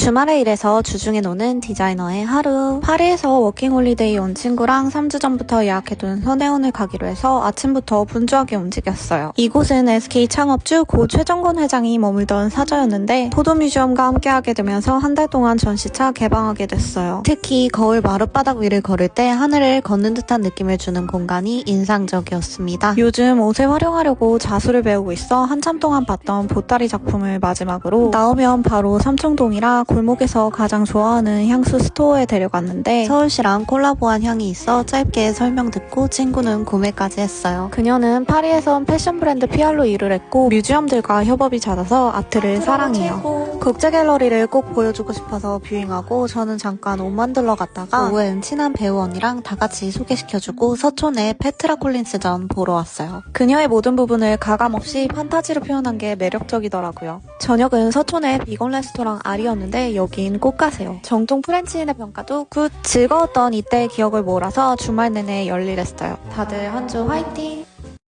주말에 일해서 주중에 노는 디자이너의 하루. 파리에서 워킹홀리데이 온 친구랑 3주 전부터 예약해둔 선혜원을 가기로 해서 아침부터 분주하게 움직였어요. 이곳은 SK 창업주 고 최정건 회장이 머물던 사저였는데 포도뮤지엄과 함께하게 되면서 한 달 동안 전시차 개방하게 됐어요. 특히 거울 마룻바닥 위를 걸을 때 하늘을 걷는 듯한 느낌을 주는 공간이 인상적이었습니다. 요즘 옷을 활용하려고 자수를 배우고 있어 한참 동안 봤던 보따리 작품을 마지막으로 나오면 바로 삼청동이라 골목에서 가장 좋아하는 향수 스토어에 데려갔는데 서울시랑 콜라보한 향이 있어 짧게 설명 듣고 친구는 구매까지 했어요. 그녀는 파리에선 패션 브랜드 피알로 일을 했고 뮤지엄들과 협업이 잦아서 아트를 사랑해요. 국제 갤러리를 꼭 보여주고 싶어서 뷰잉하고 저는 잠깐 옷 만들러 갔다가 오후엔 친한 배우 언니랑 다 같이 소개시켜주고 서촌의 페트라 콜린스전 보러 왔어요. 그녀의 모든 부분을 가감없이 판타지로 표현한 게 매력적이더라고요. 저녁은 서촌의 비건 레스토랑 알이 었는데 여긴 꼭 가세요. 정통 프렌치인의 평가도 굿! 즐거웠던 이때의 기억을 몰아서 주말 내내 열일했어요. 다들 한 주 화이팅!